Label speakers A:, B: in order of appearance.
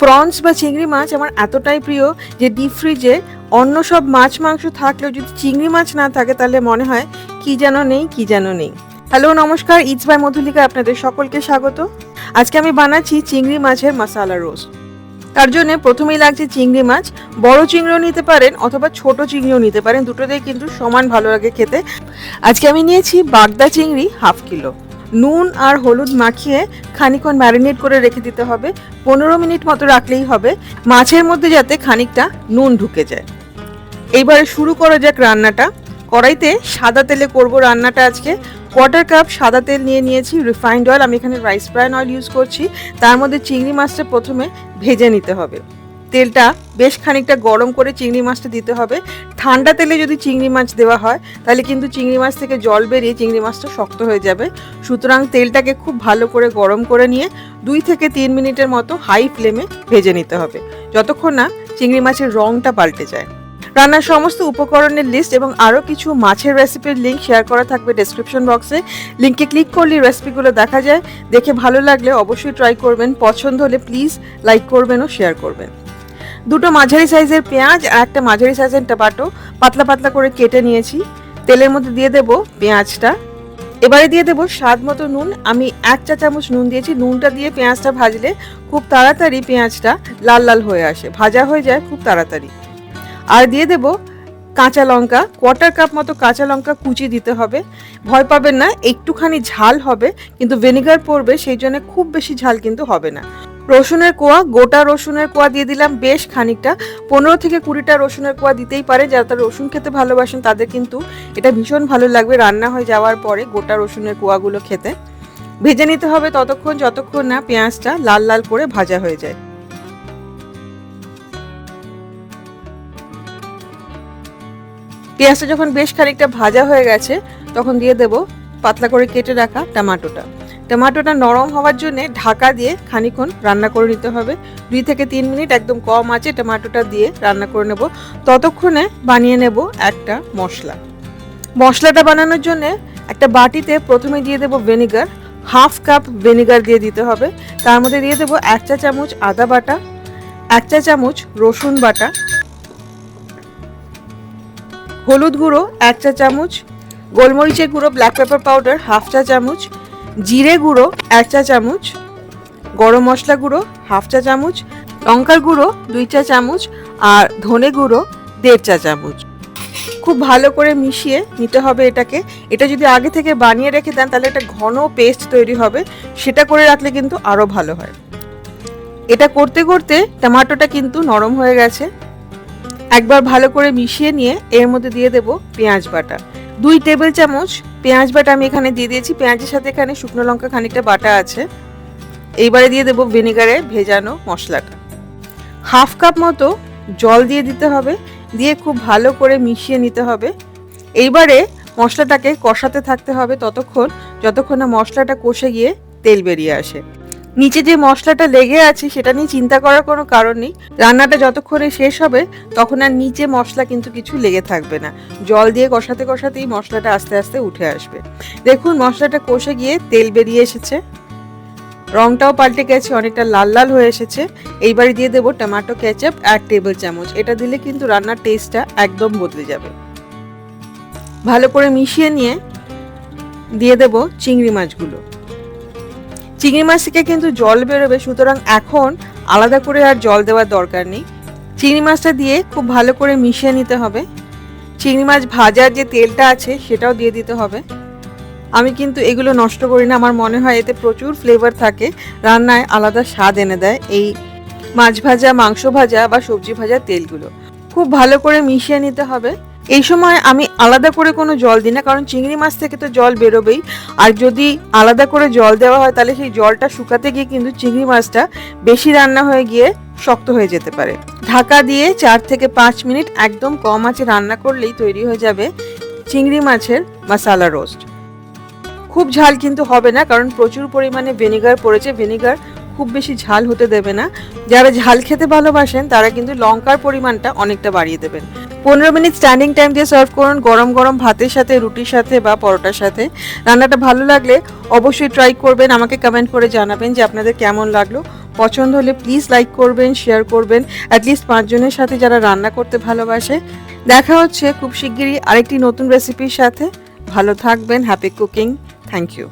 A: Prawns বা চিংড়ি মাছ আমার এতটাই প্রিয় যে ডিপ ফ্রিজে অন্য সব মাছ মাংস থাকলেও যদি চিংড়ি মাছ না থাকে তাহলে মনে হয় কি যেন নেই, কি যেন নেই। হ্যালো নমস্কার ইটস বাই মধুলিকা আপনাদের সকলকে স্বাগত। আজকে আমি বানাচ্ছি চিংড়ি মাছের মশালা রোস্ট তার জন্য প্রথমেই লাগছে চিংড়ি মাছ। বড় চিংড়িও নিতে পারেন অথবা ছোট চিংড়িও নিতে পারেন। দুটোতেই কিন্তু সমান ভালো লাগে খেতে। আজকে আমি নিয়েছি বাগদা চিংড়ি হাফ কিলো। নুন আর হলুদ মাখিয়ে খানিকক্ষণ ম্যারিনেট করে রেখে দিতে হবে। পনেরো মিনিট মতো রাখলেই হবে। মাছের মধ্যে যাতে খানিকটা নুন ঢুকে যায়। এইবারে শুরু করা যাক রান্নাটা। কড়াইতে সাদা তেলে করব রান্নাটা আজকে। কোয়ার্টার কাপ সাদা তেল নিয়ে নিয়েছি রিফাইন্ড অয়েল আমি এখানে রাইস ব্রাইন অয়েল ইউজ করছি। তার মধ্যে চিংড়ি মাছটা প্রথমে ভেজে নিতে হবে। তেলটা বেশ খানিকটা গরম করে চিংড়ি মাছটা দিতে হবে। ঠান্ডা তেলে যদি চিংড়ি মাছ দেওয়া হয়, তাহলে কিন্তু চিংড়ি মাছ থেকে জল বেরিয়ে চিংড়ি মাছটা শক্ত হয়ে যাবে। সুতরাং তেলটাকে খুব ভালো করে গরম করে নিয়ে দুই থেকে তিন মিনিটের মতো হাই ফ্লেমে ভেজে নিতে হবে, যতক্ষণ না চিংড়ি মাছের রঙটা পাল্টে যায়। রান্নার সমস্ত উপকরণের লিস্ট এবং আরও কিছু মাছের রেসিপির লিঙ্ক শেয়ার করা থাকবে ডেসক্রিপশন বক্সে লিঙ্কে ক্লিক করলে রেসিপিগুলো দেখা যায়। দেখে ভালো লাগলে অবশ্যই ট্রাই করবেন, পছন্দ হলে প্লিজ লাইক করবেন ও শেয়ার করবেন। দুটো মাঝারি সাইজের পেঁয়াজ আর একটা মাঝারি সাইজের টমেটো পাতলা পাতলা করে কেটে নিয়েছি। তেলের মধ্যে দিয়ে দেব পেঁয়াজটা। এবারে দিয়ে দেবো স্বাদ মতো নুন। আমি এক চা চামচ নুন দিয়েছি। নুনটা দিয়ে পেঁয়াজটা ভাজলে খুব তাড়াতাড়ি পেঁয়াজটা লাল লাল হয়ে আসে। ভাজা হয়ে যায় খুব তাড়াতাড়ি। আর দিয়ে দেব কাঁচা লঙ্কা। কোয়ার্টার কাপ মতো কাঁচা লঙ্কা কুচি দিতে হবে। ভয় পাবেন না, একটুখানি ঝাল হবে, কিন্তু ভিনেগার পড়বে, সেই জন্য খুব বেশি ঝাল কিন্তু হবে না। রসুনের কোয়া, গোটা রসুনের কোয়া দিয়ে দিলাম বেশ খানিকটা। পনেরো থেকে কুড়িটা রসুনের কোয়া দিতেই পারে। যারা তারা রসুন খেতে ভালোবাসেন, তাদের কিন্তু এটা ভীষণ ভালো লাগবে রান্না হয়ে যাওয়ার পরে গোটা রসুনের কোয়াগুলো খেতে। ভেজে নিতে হবে ততক্ষণ, যতক্ষণ না পেঁয়াজটা লাল লাল করে ভাজা হয়ে যায়। পেঁয়াজটা যখন বেশ খানিকটা ভাজা হয়ে গেছে, তখন দিয়ে দেব পাতলা করে কেটে রাখা টমাটোটা। টমাটোটা নরম হওয়ার জন্য ঢাকা দিয়ে খানিক্ষণ রান্না করে নিতে হবে। দুই থেকে তিন মিনিট একদম কম আছে টমাটোটা দিয়ে রান্না করে নেব। ততক্ষণে বানিয়ে নেব একটা মশলা। মশলাটা বানানোর জন্য একটা বাটিতে প্রথমে দিয়ে দেব ভিনেগার। হাফ কাপ ভিনেগার দিয়ে দিতে হবে। তার মধ্যে দিয়ে দেবো এক চা চামচ আদা বাটা, এক চা চামচ রসুন বাটা, হলুদ গুঁড়ো এক চা চামচ, গোলমরিচের গুঁড়ো ব্ল্যাক পেপার পাউডার হাফ চা চামচ জিরে গুঁড়ো, এক চা চামচ, গরম মশলা গুঁড়ো, হাফ চা চামচ, লঙ্কার গুঁড়ো, দুই চা চামচ, আর ধনে গুঁড়ো, দেড় চা চামচ। খুব ভালো করে মিশিয়ে নিতে হবে এটাকে। এটা যদি আগে থেকে বানিয়ে রেখে দেন, তাহলে একটা ঘন পেস্ট তৈরি হবে। সেটা করে রাখলে কিন্তু আরও ভালো হয়। এটা করতে করতে টমাটোটা কিন্তু নরম হয়ে গেছে। একবার ভালো করে মিশিয়ে নিয়ে এর মধ্যে দিয়ে দেব পেঁয়াজ বাটা। দুই টেবিল চামচ পেঁয়াজ বাটা আমি এখানে দিয়ে দিয়েছি। পেঁয়াজের সাথে এখানে শুকনো লঙ্কা খানিকটা বাটা আছে। এইবারে দিয়ে দেবো ভিনেগারে ভেজানো মশলাটা। হাফ কাপ মতো জল দিয়ে দিতে হবে। দিয়ে খুব ভালো করে মিশিয়ে নিতে হবে। এইবারে মশলাটাকে কষাতে থাকতে হবে ততক্ষণ, যতক্ষণ না মশলাটা কষে গিয়ে তেল বেরিয়ে আসে। নিচে যে মশলাটা লেগে আছে সেটা নিয়ে চিন্তা করার কোনো কারণ নেই। রান্নাটা যতক্ষণে শেষ হবে, তখন আর নিচে মশলা কিন্তু কিছু লেগে থাকবে না। জল দিয়ে কষাতে কষাতেই মশলাটা আস্তে আস্তে উঠে আসবে। দেখুন, মশলাটা কষে গিয়ে তেল বেরিয়ে এসেছে। রংটাও পাল্টে গেছে, অনেকটা লাল লাল হয়ে এসেছে। এইবারে দিয়ে দেবো টমেটো, কেচাপ এক টেবিল চামচ। এটা দিলে কিন্তু রান্নার টেস্টটা একদম বদলে যাবে। ভালো করে মিশিয়ে নিয়ে দিয়ে দেব চিংড়ি মাছগুলো। চিংড়ি মাছ থেকে কিন্তু জল বেরোবে, সুতরাং এখন আলাদা করে আর জল দেওয়ার দরকার নেই। চিংড়ি মাছটা দিয়ে খুব ভালো করে মিশিয়ে নিতে হবে। চিংড়ি মাছ ভাজার যে তেলটা আছে, সেটাও দিয়ে দিতে হবে। আমি কিন্তু এগুলো নষ্ট করি না, আমার মনে হয় এতে প্রচুর ফ্লেভার থাকে। রান্নায় আলাদা স্বাদ এনে দেয় এই মাছ ভাজা, মাংস ভাজা বা সবজি ভাজা তেলগুলো। খুব ভালো করে মিশিয়ে নিতে হবে। এই সময় আমি আলাদা করে কোনো জল দিই না, কারণ চিংড়ি মাছ থেকে তো জল বেরোবেই। আর যদি আলাদা করে জল দেওয়া হয়, তাহলে সেই জলটা শুকাতে গিয়ে কিন্তু চিংড়ি মাছটা বেশি রান্না হয়ে গিয়ে শক্ত হয়ে যেতে পারে। ঢাকা দিয়ে চার থেকে পাঁচ মিনিট একদম কম আঁচে রান্না করলেই তৈরি হয়ে যাবে চিংড়ি মাছের মশালা রোস্ট। খুব ঝাল কিন্তু হবে না, কারণ প্রচুর পরিমাণে ভিনেগার পড়েছে। ভিনেগার খুব বেশি ঝাল হতে দেবে না। যারা ঝাল খেতে ভালোবাসেন, তারা কিন্তু লঙ্কার পরিমাণটা অনেকটা বাড়িয়ে দেবেন। পনেরো মিনিট স্ট্যান্ডিং টাইম দিয়ে সার্ভ করুন গরম গরম ভাতের সাথে, রুটির সাথে বা পরোটার সাথে। রান্নাটা ভালো লাগলে অবশ্যই ট্রাই করবেন। আমাকে কমেন্ট করে জানাবেন যে আপনাদের কেমন লাগল। পছন্দ হলে প্লিজ লাইক করবেন শেয়ার করবেন। অ্যাটলিস্ট পাঁচজনের সাথে যারা রান্না করতে ভালোবাসে। দেখা হচ্ছে খুব শিগগিরই আরেকটি নতুন রেসিপির সাথে। ভালো থাকবেন হ্যাপি কুকিং থ্যাংক ইউ